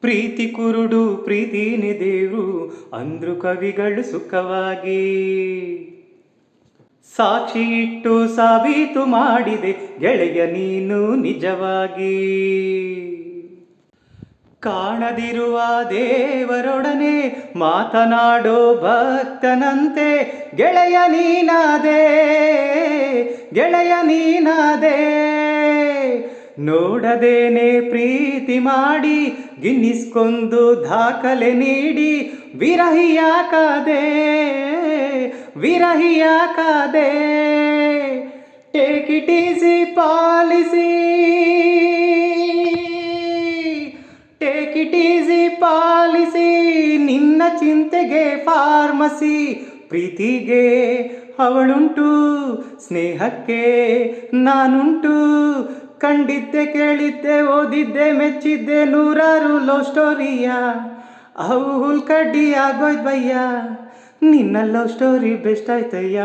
ಪ್ರೀತಿ ಕುರುಡು, ಪ್ರೀತಿನಿ ದೇವ್ರು, ಅಂದ್ರು ಕವಿಗಳು ಸುಖವಾಗಿ. ಸಾಕ್ಷಿ ಇಟ್ಟು ಸಾಬೀತು ಮಾಡಿದೆ ಗೆಳೆಯ ನೀನು ನಿಜವಾಗಿ. ಕಾಣದಿರುವ ದೇವರೊಡನೆ ಮಾತನಾಡೋ ಭಕ್ತನಂತೆ ಗೆಳೆಯ ನೀನಾದೆ ಗೆಳೆಯ ನೀನಾದೆ. ನೋಡದೇನೆ ಪ್ರೀತಿ ಮಾಡಿ ಗಿನ್ನಿಸ್ಕೊಂದು ದಾಖಲೆ ನೀಡಿ ವಿರಹಿಯಾಕದೆ ವಿರಹಿಯಾಕದೆ take it easy policy. Take it easy policy. ನಿನ್ನ ಚಿಂತೆಗೆ ಫಾರ್ಮಸಿ. ಪ್ರೀತಿಗೆ ಅವಳುಂಟು, ಸ್ನೇಹಕ್ಕೆ ನಾನುಂಟು. ಕಂಡಿದ್ದೆ, ಕೇಳಿದ್ದೆ, ಓದಿದ್ದೆ, ಮೆಚ್ಚಿದ್ದೆ ನೂರಾರು ಲವ್ ಸ್ಟೋರಿಯ. ಅವು ಹುಲ್ಕಡ್ಡಿ ಆಗೋಯ್ತು ಬಯ್ಯ ನಿನ್ನ ಲವ್ ಸ್ಟೋರಿ ಬೆಸ್ಟ್ ಆಯ್ತಯ್ಯ.